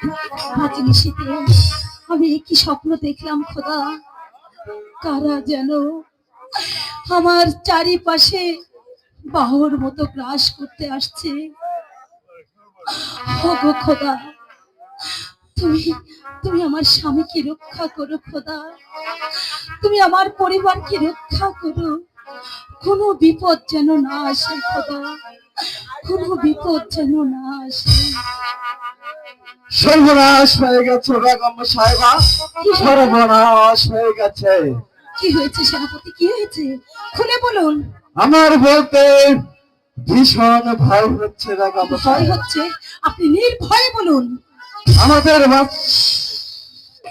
আজ আমি কি স্বপ্ন দেখলাম খোদা? কারা যেন আমার চারিপাশে বাহুর মতো গ্রাস করতে আসছে। ওগো খোদা, তুমি তুমি আমার স্বামীকে রক্ষা করো খোদা। তুমি আমার পরিবারকে রক্ষা করো। কোনো বিপদ যেন না আসে খোদা। কোনো বিপদ যেন না আসে। সর্বনাশ হয়ে গেছে বেগম সাহেবা। সর্বনাশ হয়ে গেছে। কি হয়েছে সেনাপতি? কি হয়েছে? খুলে বলুন। আমার বলতে ভীষণ ভয় হচ্ছে বেগম ভয় হচ্ছে? আপনি নির্ভয়ে বলুন। আমাদের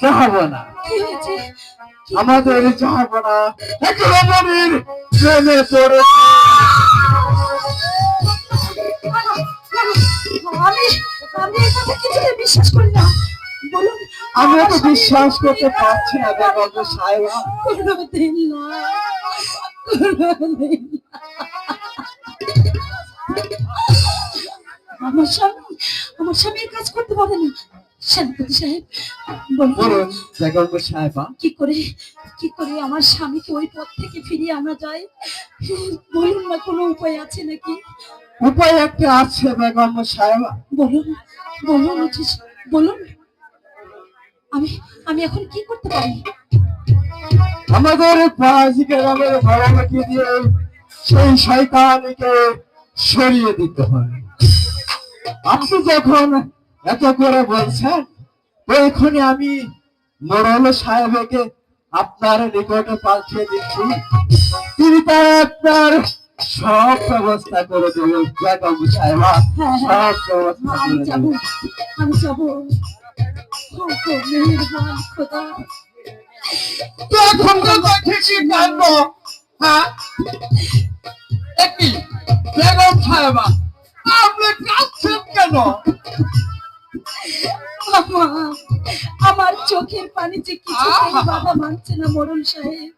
যাব না কি হয়েছে? আমাদের যাব না এক রমণীর প্রেমে পড়েছে। আমি তো বিশ্বাস করতে পারছি না বেগম সাহেবা কোনোদিন না কোনোদিন আমার স্বামী আমার স্বামী কাজ করতে পারে না। সেনাপতি সাহেব বলুন। বেগম সাহেবা। কি করে কি করে আমার স্বামীকে ওই পথ থেকে ফিরিয়ে আনা যায়? বলুন না কোনো উপায় আছে নাকি? উপায় একটা আছে বেগম সাহেবা। বলুন বলুন বলুন। আমি আমি এখন কি করতে পারি? আমাদের গ্রামের দিয়ে সেই শয়তানকে সরিয়ে দিতে হবে আপনি যখন এত করে বলছেন তো আমি সাহেবকে আপনার নিকটে পাঠিয়ে দিচ্ছি। তিনি তার আপনার সব ব্যবস্থা করে দেবেন। সাহেবা হ্যাঁ, হ্যাঁ। সব ব্যবস্থা করে দেবেন। আমি যাব। মেহেরবান তো দেখেছি কাণ্ড হ্যাঁ একই বেগম সাহেবা আপনি কাঁদছেন কেন আমার চোখের পানি যে কিছুতেই বাধা মানছে না মরণ সাহেব।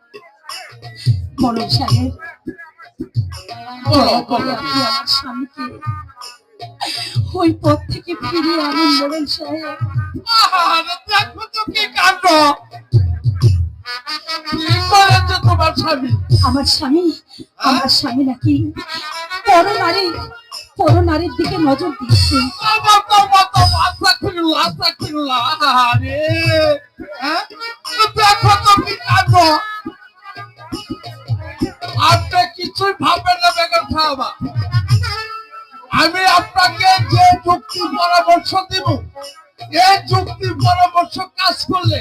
মরণ সাহেব স্বামীকে ওই পথ থেকে ফিরিয়ে আনুন সাহেব দেখো তো কি কাণ্ড। তোমার স্বামী? আমার স্বামী আমার স্বামী নাকি পর নারী পর নারীর দিকে নজর দিচ্ছে। হ্যাঁ? দেখো তো কি কাণ্ড। আপনি কিছুই ভাববেন না বেগম সাহেবা। আমি আপনাকে যে যুক্তি পরামর্শ দিব এই যুক্তি পরামর্শ কাজ করলে